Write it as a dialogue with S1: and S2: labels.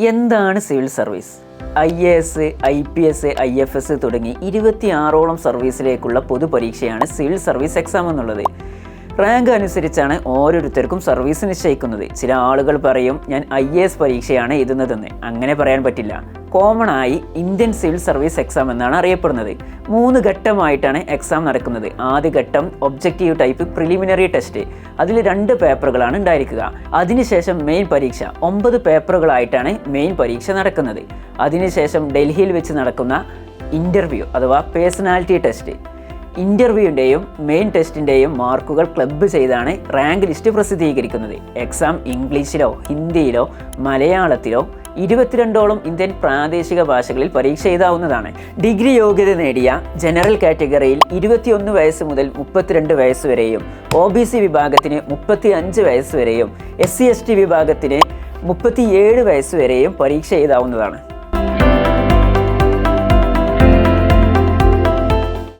S1: എന്താണ് civil service? I A S I P S I F S തുടങ്ങി ഇരുപത്തിയാറോളം സർവീസിലേക്കുള്ള പൊതുപരീക്ഷയാണ് സിവിൽ സർവീസ് എക്സാം എന്നുള്ളത്. റാങ്ക് അനുസരിച്ചാണ് ഓരോരുത്തർക്കും സർവീസ് നിശ്ചയിക്കുന്നത്. ചില ആളുകൾ പറയും ഞാൻ ഐ എ എസ് പരീക്ഷയാണ് എഴുതുന്നതെന്ന്. അങ്ങനെ പറയാൻ പറ്റില്ല. കോമൺ ആയി ഇന്ത്യൻ സിവിൽ സർവീസ് എക്സാം എന്നാണ് അറിയപ്പെടുന്നത്. മൂന്ന് ഘട്ടമായിട്ടാണ് എക്സാം നടക്കുന്നത്. ആദ്യ ഘട്ടം ഒബ്ജക്റ്റീവ് ടൈപ്പ് പ്രിലിമിനറി ടെസ്റ്റ് അതിൽ രണ്ട് പേപ്പറുകളാണ് ഉണ്ടായിരിക്കുക. അതിനുശേഷം മെയിൻ പരീക്ഷ. ഒമ്പത് പേപ്പറുകളായിട്ടാണ് മെയിൻ പരീക്ഷ നടക്കുന്നത്. അതിനുശേഷം ഡൽഹിയിൽ വെച്ച് നടക്കുന്ന ഇന്റർവ്യൂ അഥവാ പേഴ്സണാലിറ്റി ടെസ്റ്റ് ഇന്റർവ്യൂവിന്റെയും മെയിൻ ടെസ്റ്റിന്റെയും മാർക്കുകൾ ക്ലബ്ബ് ചെയ്താണ് റാങ്ക് ലിസ്റ്റ് പ്രസിദ്ധീകരിക്കുന്നത്. എക്സാം ഇംഗ്ലീഷിലോ ഹിന്ദിയിലോ മലയാളത്തിലോ ഇരുപത്തിരണ്ടോളം ഇന്ത്യൻ പ്രാദേശിക ഭാഷകളിൽ പരീക്ഷ എഴുതാവുന്നതാണ്. ഡിഗ്രി യോഗ്യത നേടിയ ജനറൽ കാറ്റഗറിയിൽ ഇരുപത്തിയൊന്ന് വയസ്സ് മുതൽ മുപ്പത്തിരണ്ട് വയസ്സ് വരെയും ഒ ബി സി വിഭാഗത്തിന് മുപ്പത്തി അഞ്ച് വയസ്സ് വരെയും എസ് സി എസ് ടി വിഭാഗത്തിന് മുപ്പത്തിയേഴ് വയസ്സ് വരെയും പരീക്ഷ എഴുതാവുന്നതാണ്.